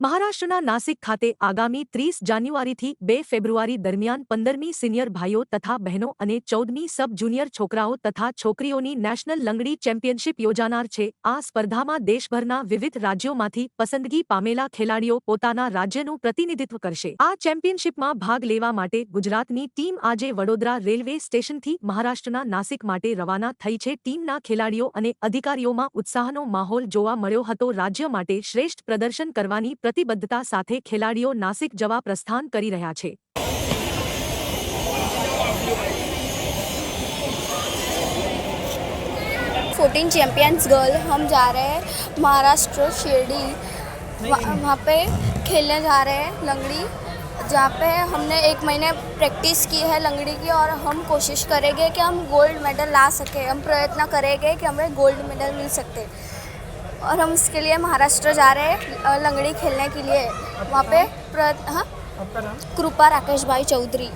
મહારાષ્ટ્રના નાસિક ખાતે આગામી ત્રીસ જાન્યુઆરીથી બે ફેબ્રુઆરી દરમિયાન પંદરમી સિનિયર ભાઈઓ તથા બહેનો અને ચૌદમી સબ જુનિયર છોકરાઓ તથા છોકરીઓની નેશનલ લંગડી ચેમ્પિયનશિપ યોજાનાર છે. આ સ્પર્ધામાં દેશભરના વિવિધ રાજ્યોમાંથી પસંદગી પામેલા ખેલાડીઓ પોતાના રાજ્યનું પ્રતિનિધિત્વ કરશે. આ ચેમ્પિયનશિપમાં ભાગ લેવા માટે ગુજરાતની ટીમ આજે વડોદરા રેલવે સ્ટેશનથી મહારાષ્ટ્રના નાસિક માટે રવાના થઈ છે. ટીમના ખેલાડીઓ અને અધિકારીઓમાં ઉત્સાહનો માહોલ જોવા મળ્યો હતો. રાજ્ય માટે શ્રેષ્ઠ પ્રદર્શન કરવાની પ્રતિબદ્ધતા સાથે ખેલાડીઓ નાસિક જવા પ્રસ્થાન કરી રહ્યા છે फोर्टीन चैम्पियंस गर्ल हम जा रहे हैं महाराष्ट्र शिरडी वहाँ वहाँ पे खेलने जा रहे हैं लंगड़ी जहाँ पे हमने एक महीने प्रैक्टिस की है लंगड़ी की और हम कोशिश करेंगे कि हम गोल्ड मेडल ला सकें हम प्रयत्न करेंगे कि हमें गोल्ड मेडल मिल सकते और हम इसके लिए महाराष्ट्र जा रहे हैं लंगड़ी खेलने के लिए। वहाँ पे प्रयत्न हाँ? कृपा राकेश भाई चौधरी।